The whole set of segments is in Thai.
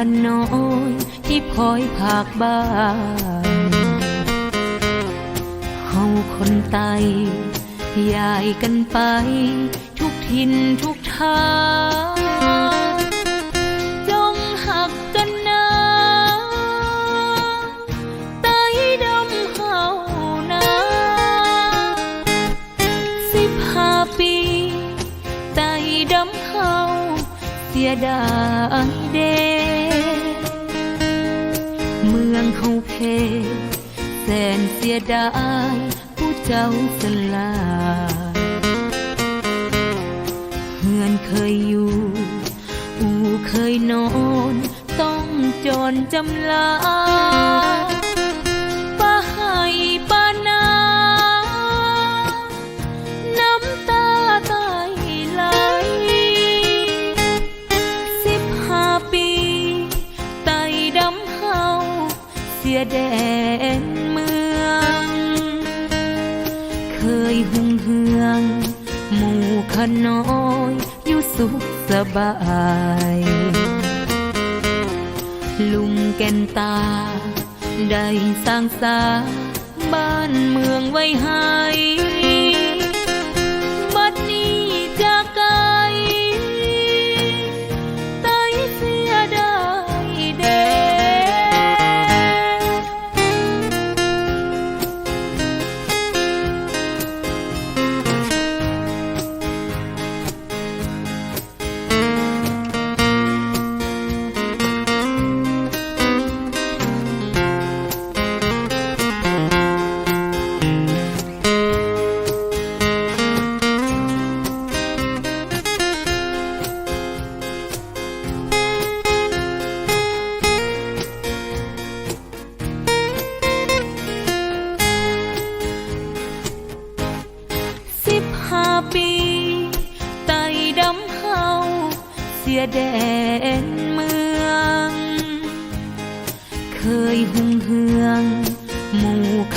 ขน้อยที่พลอยผากบ้านเฮาคนไตยายกันไป ทุกทินทุกทางจงหักกันนะไตดำเฮานะสิบห้าปี ไตดำเฮาเสียดายเด แสนเสียดายผู้เจ้าสลาเฮือนเคยอยู่ อู่เคยนอน ต้องจรจำลา ขสบายลุง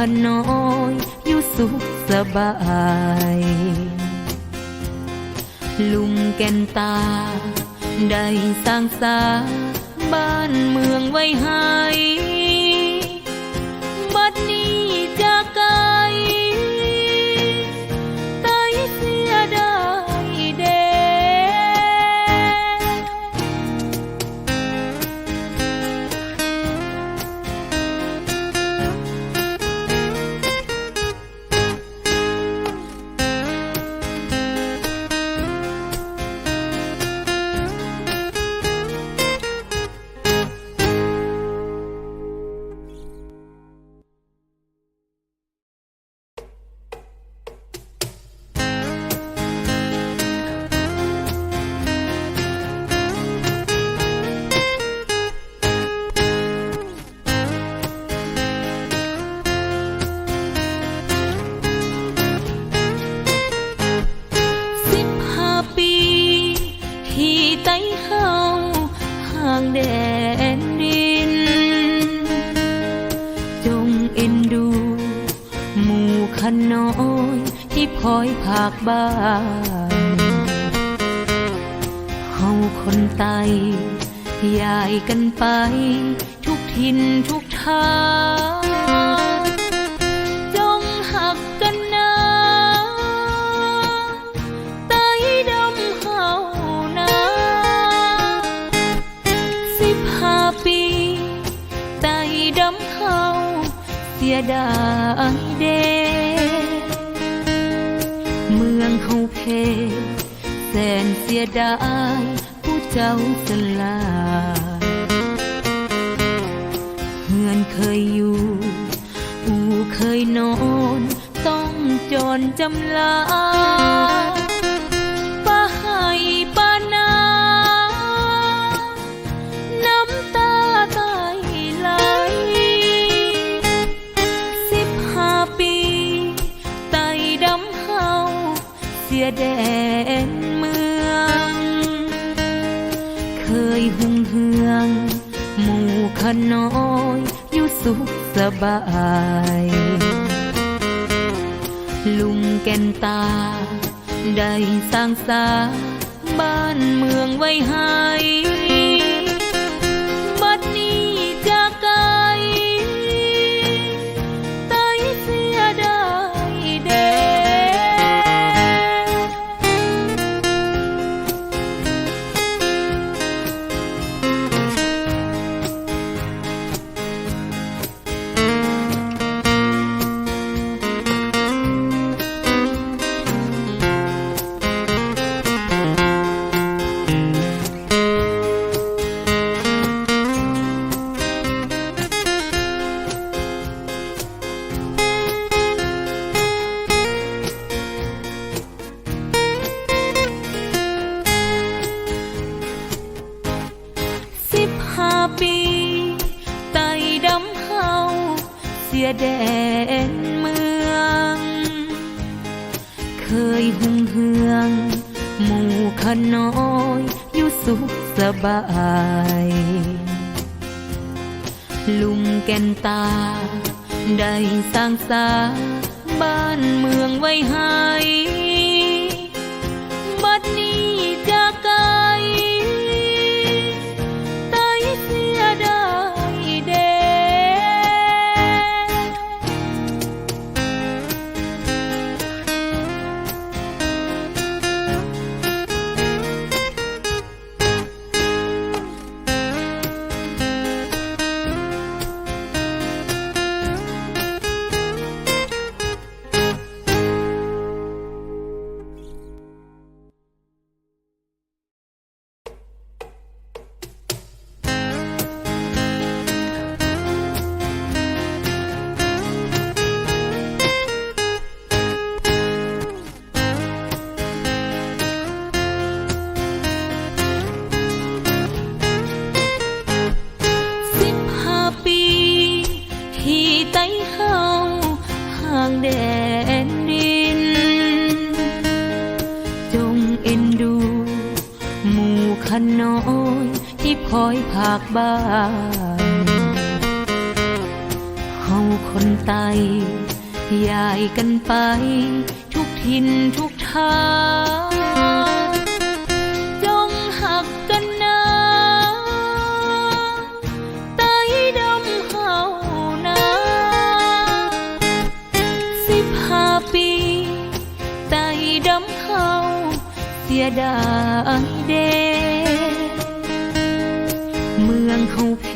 มู่ขน้อยอยู่สุขสบาย ลุงแก่นตา ได้สร้างสาบ้านเมืองไว้ให้ เฮาคนไตยายกันไป ทุกทินทุกทางจงหักกันนะไตดำเฮานะสิบห้าปีไตดำเฮาเสียดายเด แสนเสียดายผู้เจ้าสลายเฮือนเคยอยู่อูเคยนอน ต้องจรจำลา ยหึงเหือง หมู่ขน้อยอยู่สุขสบาย ลุงแก่นตา ได้สร้างสาบ้านเมืองไว้ให้ ยแดนเมือง เคยหุ่งเฮือง หมู่ขน้อยอยู่สุขสบาย ลุงแก่นตา ได้สร้างสาบ้านเมืองไว้ให้ ไตเฮาห่างแดนดิน จงเอ็นดู หมู่ขน้อยที่พลอยภาคบ้านเฮาคนไตยายกันไป ทุกทินทุกทาง ยดายเด เมืองเฮาเพ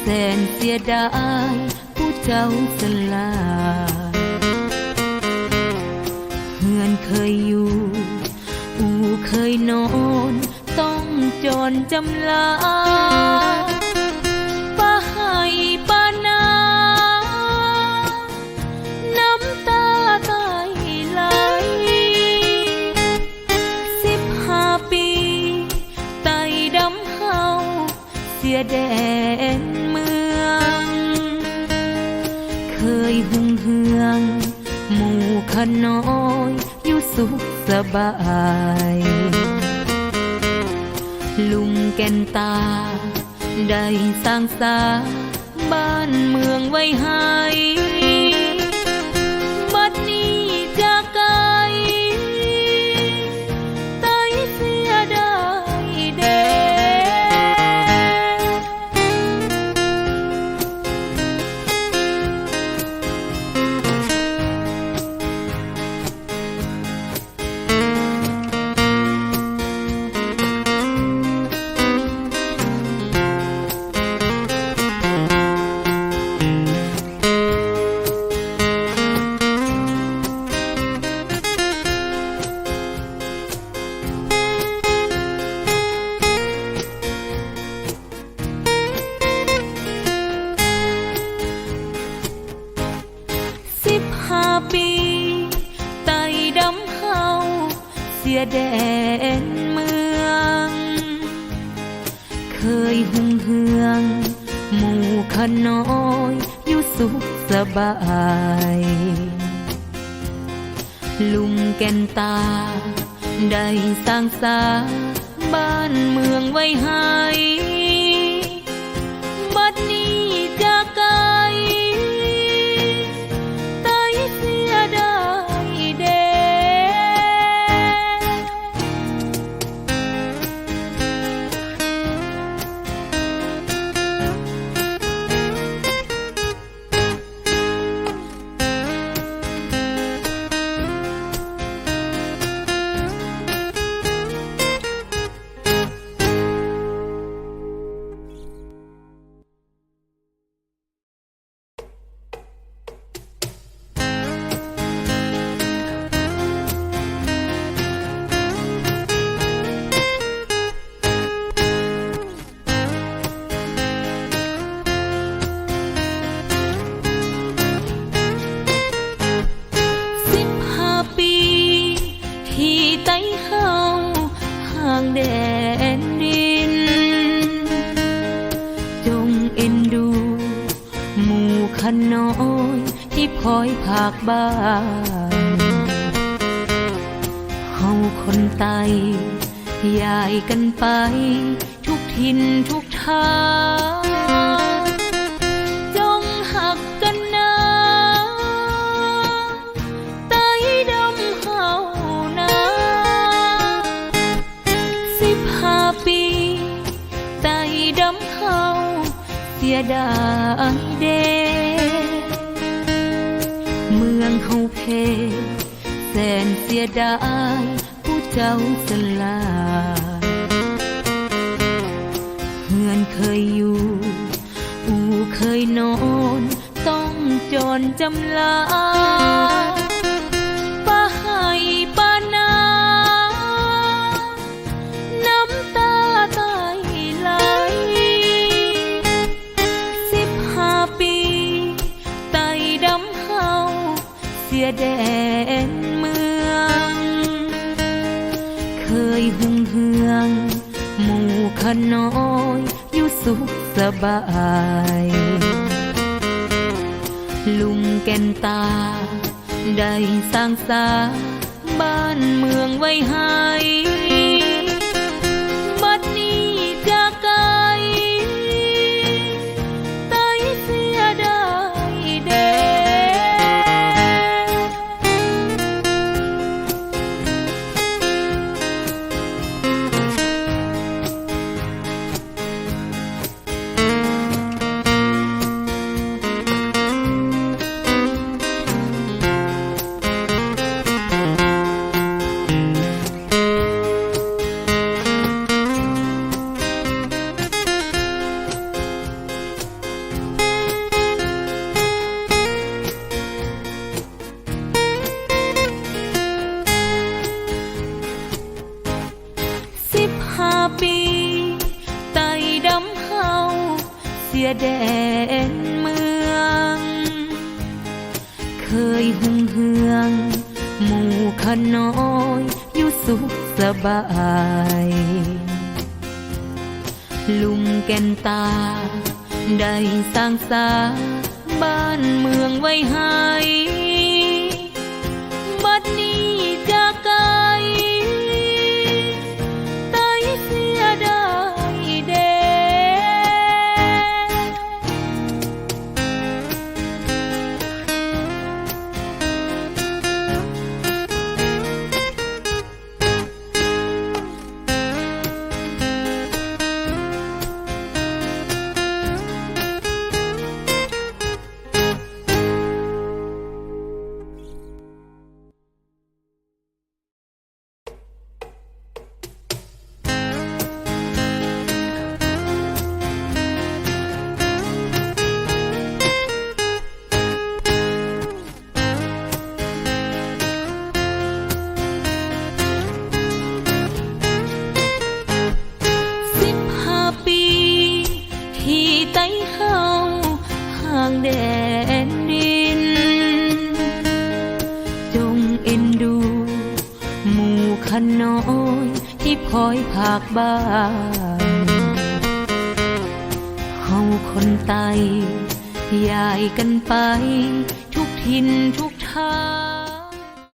แสนเสียดายผู้เจ้าสลาเฮือนเคยอยู่ อู่เคยนอน ต้องจรจำลา นตา ได้สร้างสาบ้านเมืองไว้ให้ นเมือง เคยหุ่งเฮือง หมู่ขน้อยอยู่สุขสบาย ลุงแก่นตา ได้สร้างสาบ้านเมืองไว้ให้ากบ้านเฮาคนไตยายกันไป ทุกทินทุกทางจงหักกันนะไตดำเฮานะสิบห้าปี ไตดำเฮาเสียดายเด เฮาเพแสนเสียดายผู้เจ้าสลาเฮือนเคยอยู่อูเคยนอน ต้องจรจำลา เสียแดนเมือง เคยหุ่งเหือง หมู่ขน้อยอยู่สุขสบาย ลุงแก่นตา ได้สร้างสาบ้านเมืองไว้ให้ ลุงแก่นตา ได้สร้างสาบ้านเมืองไว้ให้ ภากบ้านเฮาคนไตยายกันไป ทุกทินทุก